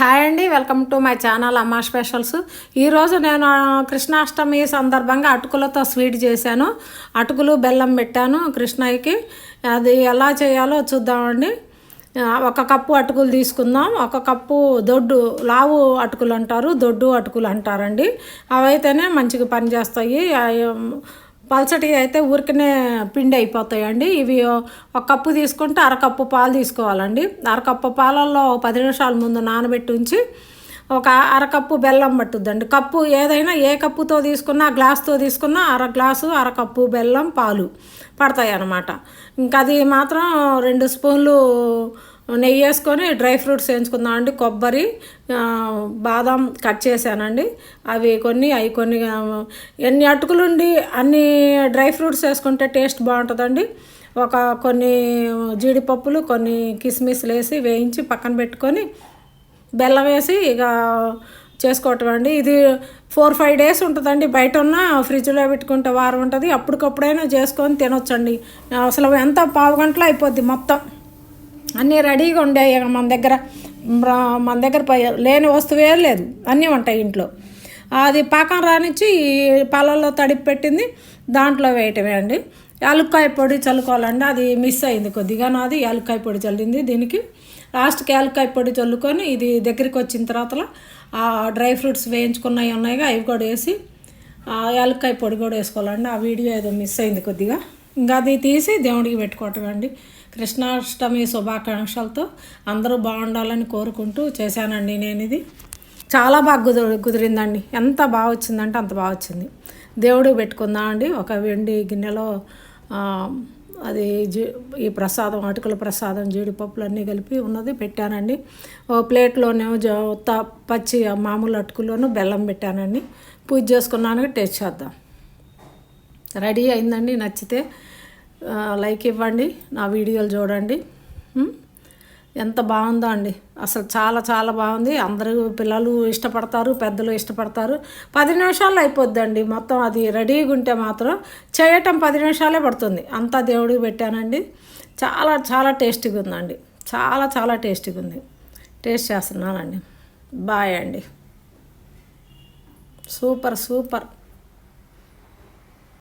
Hi అండి welcome to my channel Amma specials ఈరోజు నేను కృష్ణాష్టమి సందర్భంగా అటుకులతో స్వీట్ చేశాను. అటుకులు బెల్లం పెట్టాను కృష్ణయ్యకి. అది ఎలా చేయాలో చూద్దామండి. ఒక కప్పు అటుకులు తీసుకుందాం. ఒక కప్పు దొడ్డు లావు అటుకులు అంటారు దొడ్డు అటుకులు అంటారండి. అవైతేనే మంచిగా పనిచేస్తాయి. ఆ, అయితే ఊరికనే పిండి అయిపోతాయండి. ఇవి ఒక కప్పు తీసుకుంటే అరకప్పు పాలు తీసుకోవాలండి. అరకప్పు పాలల్లో పది నిమిషాల ముందు నానబెట్టి ఉంచి ఒక అరకప్పు బెల్లం పట్టుద్దండి. కప్పు ఏదైనా ఏ కప్పుతో తీసుకున్నా గ్లాస్తో తీసుకున్నా అర గ్లాసు అరకప్పు బెల్లం పాలు పడతాయి అన్నమాట ఇంకా అది మాత్రం రెండు స్పూన్లు నెయ్యి వేసుకొని డ్రై ఫ్రూట్స్ వేయించుకుందాం అండి. కొబ్బరి బాదం కట్ చేశానండి. అవి కొన్ని అవి కొన్ని ఎన్ని అటుకులుండి అన్ని డ్రై ఫ్రూట్స్ వేసుకుంటే టేస్ట్ బాగుంటుందండి. ఒక కొన్ని జీడిపప్పులు కొన్ని కిస్మిస్లు వేసి వేయించి పక్కన పెట్టుకొని బెల్లం వేసి ఇక చేసుకోవటం అండి. ఇది ఫోర్ ఫైవ్ డేస్ ఉంటుందండి. బయట ఉన్న ఫ్రిడ్జ్లో పెట్టుకుంటే వారం ఉంటుంది. అప్పటికప్పుడైనా చేసుకొని తినొచ్చండి. అసలు ఎంత పావు గంటలో అయిపోద్ది మొత్తం. అన్నీ రెడీగా ఉండేవి ఇక మన దగ్గర. మన దగ్గర లేని వస్తువే లేదు. అన్నీ ఉంటాయి ఇంట్లో. అది పాకం రానిచ్చి ఈ పాలల్లో తడిపి పెట్టింది. దాంట్లో వేయటమే అండి. యాలుక్కాయ పొడి చల్లుకోవాలండి. అది మిస్ అయింది కొద్దిగా. నాది యాలుక్కాయ పొడి చల్లింది దీనికి. లాస్ట్కి యాలుక్కాయ పొడి చల్లుకొని ఇది దగ్గరికి వచ్చిన తర్వాత ఆ డ్రై ఫ్రూట్స్ వేయించుకున్నవి ఉన్నాయిగా అవి కూడా వేసి ఆ పొడి కూడా వేసుకోవాలండి. ఆ వీడియో ఏదో మిస్ అయింది కొద్దిగా. ఇంకా అది తీసి దేవుడికి పెట్టుకోవటం అండి. కృష్ణాష్టమి శుభాకాంక్షలతో అందరూ బాగుండాలని కోరుకుంటూ చేశానండి నేను ఇది. చాలా బాగా కుదిరి కుదిరిందండి. ఎంత బాగా వచ్చిందంటే అంత బాగా వచ్చింది. దేవుడికి పెట్టుకుందాం అండి. ఒక వెండి గిన్నెలో అది జీ ఈ ప్రసాదం అటుకుల ప్రసాదం జీడిపప్పులు అన్నీ కలిపి ఉన్నది పెట్టానండి. ఓ ప్లేట్లోనేమో జ పచ్చి మామూలు అటుకుల్లోనూ బెల్లం పెట్టానండి. పూజ చేసుకున్నాను టేస్ట్ చేద్దాం. రెడీ అయిందండి నచ్చితే లైక్ ఇవ్వండి నా వీడియోలు చూడండి. ఎంత బాగుందో అండి. అసలు చాలా చాలా బాగుంది. అందరూ పిల్లలు ఇష్టపడతారు పెద్దలు ఇష్టపడతారు. పది నిమిషాల్లో అయిపోద్దండి. మొత్తం అది రెడీగా ఉంటే మాత్రం చేయటం పది నిమిషాలే పడుతుంది. అంతా దేవుడికి పెట్టానండి. చాలా చాలా టేస్టీగా ఉందండి. చాలా చాలా టేస్టీగా ఉంది. టేస్ట్ చేస్తున్నానండి. బాయ్ అండి. Super super.